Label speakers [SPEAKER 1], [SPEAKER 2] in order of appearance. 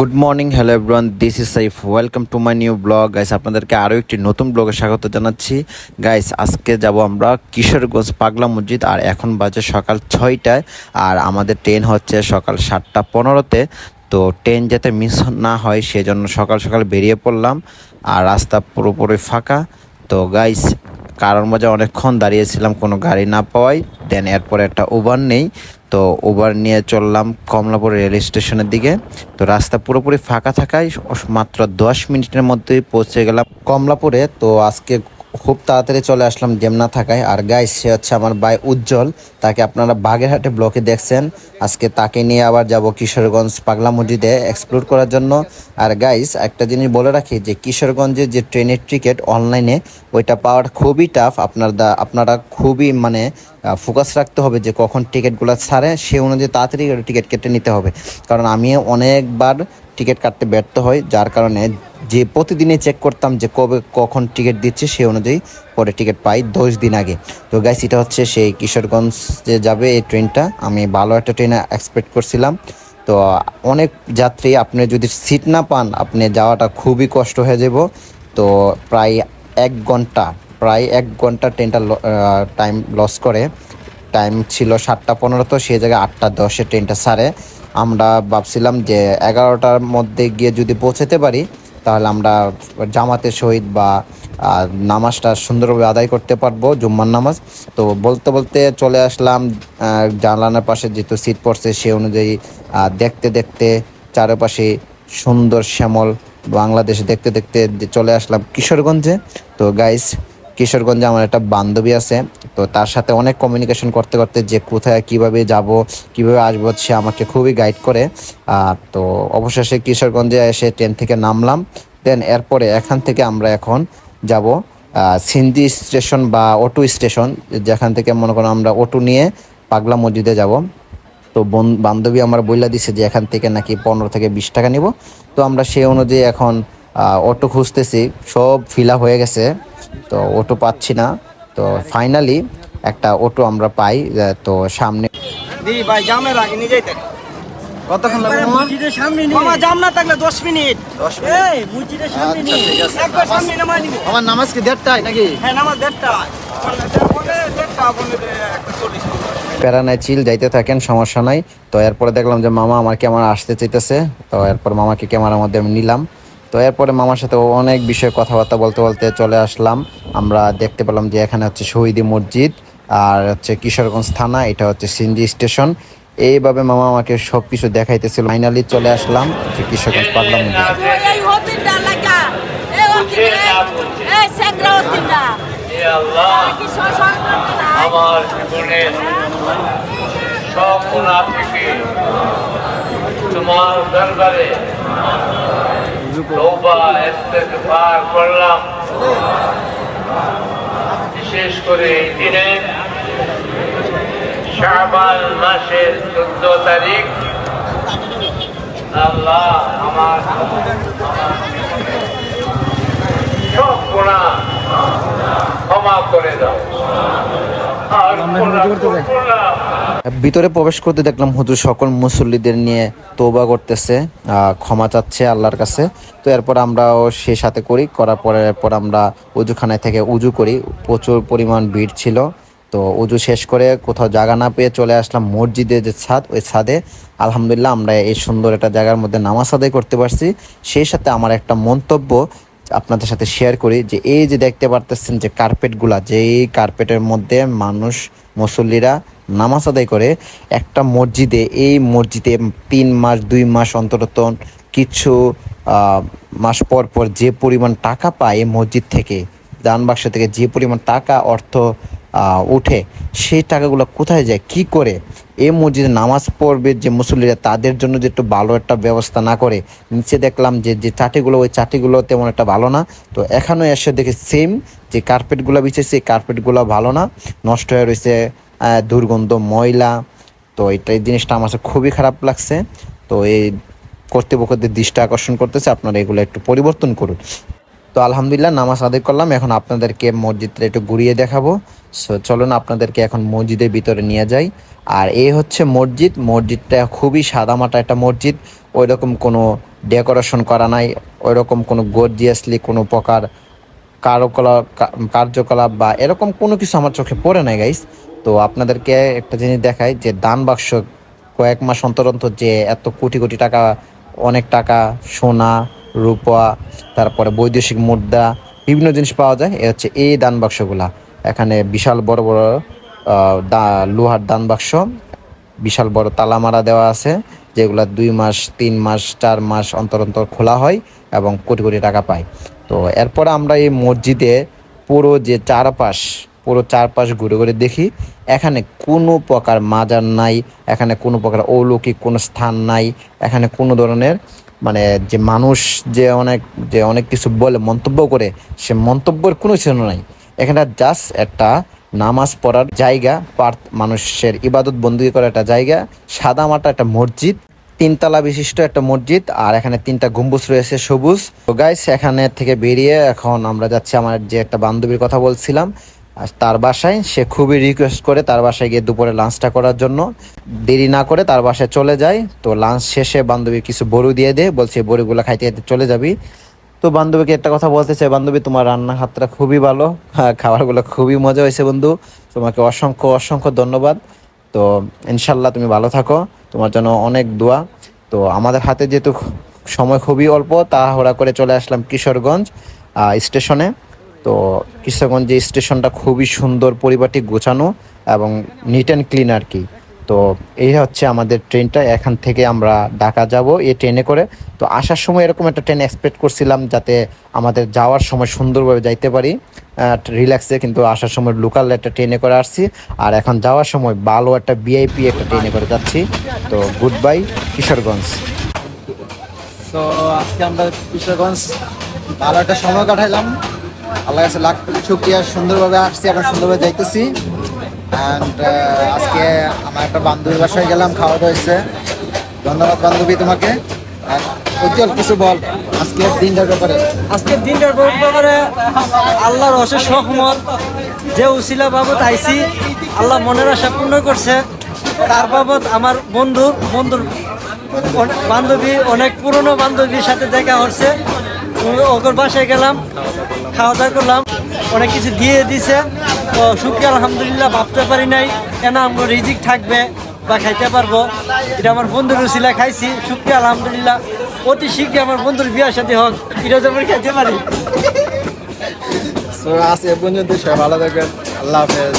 [SPEAKER 1] Good morning hello everyone this is Saif welcome to my new blog guys আপনাদেরকে আরও একটি নতুন ব্লগে স্বাগত জানাচ্ছি। গাইস আজকে যাব আমরা কিশোরগঞ্জ পাগলা মসজিদ আর এখন বাজে সকাল ছয়টায় আর আমাদের ট্রেন হচ্ছে সকাল সাতটা পনেরোতে। তো ট্রেন যাতে মিস না হয়, সেজন্য সকাল সকাল বেরিয়ে পড়লাম আর রাস্তা পুরোপুরি ফাঁকা। তো গাইস কারণ মজা অনেকক্ষণ দাঁড়িয়েছিলাম কোনো গাড়ি না পাওয়ায়। দেন এরপরে একটা ওভার নেই। তো ওভার নিয়ে চললাম কমলাপুর রেল স্টেশনের দিকে। তো রাস্তা পুরোপুরি ফাঁকা থাকায় মাত্র দশ মিনিটের মধ্যেই পৌঁছে গেলাম কমলাপুরে। তো আজকে খুব তাড়াতাড়ি চলে আসলাম না থাকায়। আর গাইস সে হচ্ছে আমার ভাই উজ্জ্বল। তাকে আপনারা বাগেরহাটে ব্লকে দেখছেন। আজকে তাকে নিয়ে আবার যাব কিশোরগঞ্জ পাগলা মসজিদে এক্সপ্লোর করার জন্য। আর গাইস একটা জিনিস বলে রাখি যে, কিশোরগঞ্জে যে ট্রেনের টিকিট অনলাইনে ওইটা পাওয়ার খুবই টাফ আপনার দা, আপনারা খুবই মানে ফোকাস রাখতে হবে যে, কখন টিকিটগুলো ছাড়ে, সে অনুযায়ী তাড়াতাড়ি টিকিট কেটে নিতে হবে। কারণ আমি অনেকবার টিকিট কাটতে ব্যর্থ হই, যার কারণে যে প্রতিদিনে চেক করতাম যে কবে কখন টিকিট দিচ্ছে সেই অনুযায়ী পরে টিকিট পাই দশ দিন আগে। তো গাইস এটা হচ্ছে সেই কিশোরগঞ্জ যে যাবে এই ট্রেনটা। আমি ভালো একটা ট্রেনে এক্সপেক্ট করছিলাম। তো অনেক যাত্রী, আপনি যদি সিট না পান, আপনি যাওয়াটা খুবই কষ্ট হয়ে যাব তো প্রায় এক ঘণ্টা, প্রায় এক ঘণ্টা ট্রেনটা টাইম লস করে। টাইম ছিল সাতটা পনেরো, তো সেই জায়গায় আটটা দশে ট্রেনটা সারে। আমরা ভাবছিলাম যে এগারোটার মধ্যে গিয়ে যদি পৌঁছাতে পারি তাহলে আমরা জামাতে শহীদ বা নামাজটা সুন্দরভাবে আদায় করতে পারব, জুম্মার নামাজ। তো বলতে বলতে চলে আসলাম জানলানার পাশে যেহেতু সিট পড়ছে সে অনুযায়ী দেখতে দেখতে চারপাশে সুন্দর শ্যামল বাংলাদেশে দেখতে দেখতে চলে আসলাম কিশোরগঞ্জে। তো গাইস কিশোরগঞ্জে আমার একটা বান্ধবী আছে, তো তার সাথে অনেক কমিউনিকেশন করতে করতে যে কোথায়, কীভাবে যাব, কীভাবে আসব, সে আমাকে খুবই গাইড করে। তো অবশেষে কিশোরগঞ্জে এসে ট্রেন থেকে নামলাম। দেন এরপরে এখান থেকে আমরা এখন যাব সিন্ধি স্টেশন বা অটো স্টেশন যেখান থেকে মনে করো আমরা অটো নিয়ে পাগলা মসজিদে যাব। তো বান্ধবী আমার বইলা দিছে যে এখান থেকে নাকি পনেরো থেকে বিশ টাকা নিব। তো আমরা সেই অনুযায়ী এখন অটো খুঁজতেছি, সব ফিলা হয়ে গেছে। তো অটো পাচ্ছি না। তো ফাইনালি একটা অটো আমরা পাই তো সামনে
[SPEAKER 2] দি ভাই জামের আগে নিয়ে যাইতে।
[SPEAKER 1] কতক্ষণ লাগবে
[SPEAKER 2] মসজিদের সামনে নিয়ে। মামা জাম না থাকলে 10 মিনিট।
[SPEAKER 1] 10 মিনিট।
[SPEAKER 2] এই মসজিদের সামনে
[SPEAKER 1] আচ্ছা,
[SPEAKER 2] নিয়ে। একবার সামনে নামাই নিবি।
[SPEAKER 1] আমার নামাজ কি দেড়টায় নাকি?
[SPEAKER 2] হ্যাঁ নামাজ দেড়টা বলে দেড়টা বলে একটা চল্লিশ
[SPEAKER 1] প্যারা নাই চিল যাইতে থাকেন সমস্যা নাই। তো এরপরে দেখলাম যে মামা আমার ক্যামেরা আসতে চাইতেছে। তো এরপর মামাকে ক্যামেরার মধ্যে আমি নিলাম। তো এরপরে মামার সাথে অনেক বিষয়ে কথাবার্তা বলতে বলতে চলে আসলাম। আমরা দেখতে পেলাম যে এখানে হচ্ছে শহীদি মসজিদ আর হচ্ছে কিশোরগঞ্জ থানা, এটা হচ্ছে সিন্দি স্টেশন। এইভাবে মামা আমাকে সব কিছু দেখাইতেছিল। ফাইনালি চলে আসলাম যে কিশোরগঞ্জ পাগলা
[SPEAKER 3] থেকে তোমার দরবারে তৌবা করলাম। বিশেষ করে এই দিনে শাবান মাসের চোদ্দ তারিখ। আল্লাহ আমার সব গুণা ক্ষমা করে দাও।
[SPEAKER 1] ভিতরে প্রবেশ করতে দেখলাম হুজুর সকল মুসল্লিদের নিয়ে তোবা করতেছে ক্ষমা চাচ্ছে আল্লাহর কাছে। তো এরপর আমরাও সে সাথে করি, করার পরে এরপর আমরা উজুখানায় থেকে উজু করি। প্রচুর পরিমাণ ভিড় ছিল। তো উজু শেষ করে কোথাও জায়গা না পেয়ে চলে আসলাম মসজিদে যে ছাদ, ওই ছাদে। আলহামদুলিল্লাহ আমরা এই সুন্দর একটা জায়গার মধ্যে নামাজ আদায় করতে পারছি। সেই সাথে আমার একটা মন্তব্য আপনাদের সাথে শেয়ার করি যে এই যে দেখতে পারতেছেন যে কার্পেটগুলা যে এই কার্পেটের মধ্যে মানুষ, মুসল্লিরা নামাজ আদায় করে, একটা মসজিদে, এই মসজিদে তিন মাস, দুই মাস অন্তরত কিছু মাস পর পর যে পরিমাণ টাকা পায় এই মসজিদ থেকে দান বাক্স থেকে যে পরিমাণ টাকা, অর্থ উঠে, সেই টাকাগুলো কোথায় যায়, কি করে? এই মসজিদে নামাজ পড়বে যে মুসল্লিরা, তাদের জন্য যে একটু ভালো একটা ব্যবস্থা না করে, নিচে দেখলাম যে যে চাটিগুলো, ওই চাটিগুলো তেমন একটা ভালো না। তো এখানেও এসে দেখে সেম যে কার্পেটগুলো বিছেছে সেই কার্পেটগুলো ভালো না। নষ্ট হয়ে রয়েছে দুর্গন্ধ ময়লা। তো এটা এই জিনিসটা আমার খুবই খারাপ লাগছে। তো এই কর্তৃপক্ষদের দৃষ্টি আকর্ষণ করতেছে, আপনারা এগুলো একটু পরিবর্তন করুন। তো আলহামদুলিল্লাহ নামাজ আদায় করলাম। এখন আপনাদেরকে মসজিদটা একটু ঘুরিয়ে দেখাবো। সো চলুন আপনাদেরকে এখন মসজিদের ভিতরে নিয়ে যাই। আর এই হচ্ছে মসজিদ। মসজিদটা খুবই সাদামাটা একটা মসজিদ। ওই রকম কোনো ডেকোরেশন করা নাই। ওই রকম কোনো গর্জিয়াসলি কোনো প্রকার কার্যকলাপ কার্যকলাপ বা এরকম কোনো কিছু আমার চোখে পড়ে নাই গাইস তো আপনাদেরকে একটা জিনিস দেখাই যে দান বাক্স কয়েক মাস অন্তর অন্তর যে এত কোটি কোটি টাকা, অনেক টাকা, সোনা রূপা, তারপরে বৈদেশিক মুদ্রা, বিভিন্ন জিনিস পাওয়া যায়। এ হচ্ছে এই দান বাক্সগুলা। এখানে বিশাল বড় বড় লোহার দান বাক্স, বিশাল বড় তালা মারা দেওয়া আছে, যেগুলা দুই মাস, তিন মাস, চার মাস অন্তর অন্তর খোলা হয় এবং কোটি কোটি টাকা পায়। তো এরপরে আমরা এই মসজিদে পুরো যে চারপাশ পুরো চারপাশ ঘুরে ঘুরে দেখি, এখানে কোনো প্রকার মাজার নাই, এখানে কোনো প্রকার অলৌকিক কোনো স্থান নাই, এখানে কোনো ধরনের মানে যে মানুষ যে অনেক যে অনেক কিছু বলে মন্তব্য করে, সে মন্তব্যের কোনো কিছু নাই। এখানে জাস্ট একটা নামাজ পড়ার জায়গা পার্থ মানুষের ইবাদত বন্দী করার একটা জায়গা, সাদা মাটা একটা মসজিদ, তিনতলা বিশিষ্ট একটা মসজিদ, আর এখানে তিনটা গম্বুজ রয়েছে সবুজ। তো গাইস এখানে থেকে বেরিয়ে এখন আমরা যাচ্ছি, আমার যে একটা বান্ধবীর কথা বলছিলাম তার বাসায় সে খুবই রিকোয়েস্ট করে তার বাসায় গিয়ে দুপুরে লাঞ্চটা করার জন্য। দেরি না করে তার বাসায় চলে যায়। তো লাঞ্চ শেষে বান্ধবী কিছু বড়ু দিয়ে দেয় বলছে বড়িগুলো খাইতে খাইতে চলে যাবি। তো বান্ধবীকে একটা কথা বলতে চাই বান্ধবী তোমার রান্না হাতটা খুবই ভালো হ্যাঁ, খাবারগুলো খুবই মজা হয়েছে বন্ধু। তোমাকে অসংখ্য অসংখ্য ধন্যবাদ। তো ইনশাল্লাহ তুমি ভালো থাকো। তোমার জন্য অনেক দোয়া। তো আমাদের হাতে যেহেতু সময় খুবই অল্প তাড়াহুড়া করে চলে আসলাম কিশোরগঞ্জ স্টেশনে। তো কিশোরগঞ্জ যে স্টেশনটা খুবই সুন্দর পরিপাটি গোছানো এবং নিট অ্যান্ড ক্লিন আর কি। তো এই হচ্ছে আমাদের ট্রেনটা, এখান থেকে আমরা ঢাকা যাব এই ট্রেনে করে। তো আসার সময় এরকম একটা ট্রেন এক্সপেক্ট করছিলাম যাতে আমাদের যাওয়ার সময় সুন্দরভাবে যাইতে পারি রিল্যাক্সে কিন্তু আসার সময় লোকাল একটা ট্রেনে করে আসছি। আর এখন যাওয়ার সময় ভালো একটা ভিআইপি একটা ট্রেনে করে যাচ্ছি। তো গুড বাই কিশোরগঞ্জ। তো আজকে আমরা কিশোরগঞ্জ ভালো একটা সময় কাটাইলাম। আল্লাহ কাছে লাখ শুক্রিয়া। সুন্দরভাবে আসছি, এখন সুন্দরভাবে যাইতেছি। অ্যান্ড আজকে আমার একটা বান্ধবীর বাসায় গেলাম, খাওয়া দাওয়া হয়েছে। ধন্যবাদ বান্ধবী তোমাকে। উজ্জ্বল, কিছু বল, আজকের দিনটার ব্যাপারে।
[SPEAKER 4] আজকের দিনটার ব্যাপারে আল্লাহর অশেষ সহমত যে উসিলা বাবদ আইসি আল্লাহ মনের আশা পূর্ণ করছে। তার বাবদ আমার বন্ধু, বন্ধুর বান্ধবী, অনেক পুরনো বান্ধবীর সাথে দেখা হচ্ছে। ওর বাসায় গেলাম, খাওয়া দাওয়া করলাম, অনেক কিছু দিয়ে দিছে। তো শুক্রিয়া আলহামদুলিল্লাহ, ভাবতে পারি নাই, কেন আমার রিজিক থাকবে বা খাইতে পারব। এটা আমার বন্ধুর উসিলা খাইছি শুক্রিয়া আলহামদুলিল্লাহ। অতি শীঘ্রই আমার বন্ধুর বিয়ার সাথে হোক এটা যেমন খাইতে পারি।
[SPEAKER 1] আজ এ পর্যন্ত সবাই ভালো থাকবেন, আল্লাহ হাফেজ।